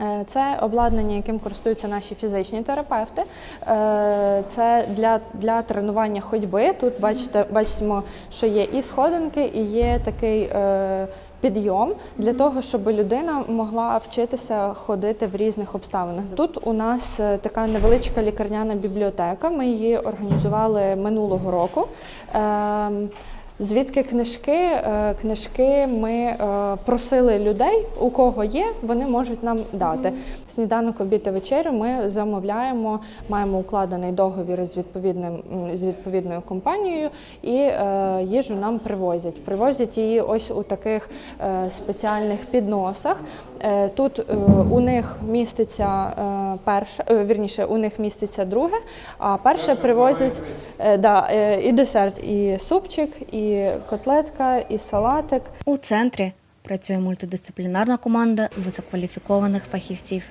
Е, Це обладнання, яким користуються наші фізичні терапевти. Е, Це для, для тренування ходьби. Тут бачите, бачимо, що є і сходинки, і є такий е, підйом для того, щоб людина могла вчитися ходити в різних обставинах. Тут у нас така невеличка лікарняна бібліотека. Ми її організували минулого року. Ем, Звідки книжки? Е, Книжки ми е, просили людей, у кого є, вони можуть нам дати. Сніданок, обід і вечерю ми замовляємо, маємо укладений договір з відповідним з відповідною компанією, і е, їжу нам привозять. Привозять її ось у таких спеціальних підносах. Тут у них міститься перше, вірніше, у них міститься друге, а перше привозять да, і десерт, і супчик, котлетка, і салатик. У центрі працює мультидисциплінарна команда висококваліфікованих фахівців.